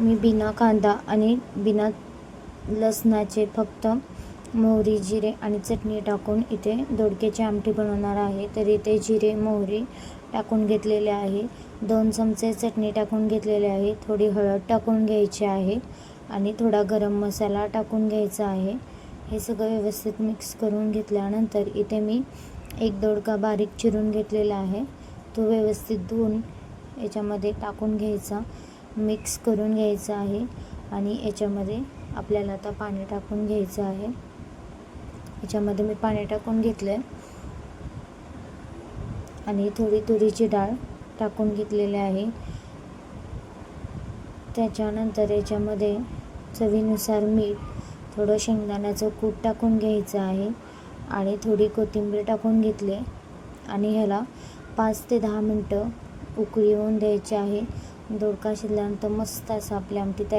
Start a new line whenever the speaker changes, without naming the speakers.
मी बिना कांदा आणि बिना लसणाचे फक्त मोहरी जिरे आणि चटणी टाकून इथे दोडक्याची आमटी बनवणार आहे. तर इथे जिरे मोहरी टाकून घेतलेले आहे. दोन चमचे चटणी टाकून घेतलेले आहे. थोडी हळद टाकून घ्यायची आहे आणि थोडा गरम मसाला टाकून घ्यायचा आहे. हे सगळं व्यवस्थित मिक्स करून घेतल्यानंतर इथे मी एक दोडका बारीक चिरून घेतलेला आहे. तो व्यवस्थित धुवून याच्यामध्ये टाकून घ्यायचा. मिक्स करून घ्यायचं आहे आणि याच्यामध्ये आपल्याला आता पाणी टाकून घ्यायचं आहे. याच्यामध्ये मी पाणी टाकून घेतलं आहे आणि थोडी तुरीची डाळ टाकून घेतलेली आहे. त्याच्यानंतर याच्यामध्ये चवीनुसार मीठ थोडं शेंगदाण्याचं कूट टाकून घ्यायचं आहे आणि थोडी कोथिंबीर टाकून घेतली. आणि ह्याला पाच ते दहा मिनटं उकळी होऊन द्यायची आहे. दोडका शिजल्यानंतर मस्त असं आपली आमटी तयार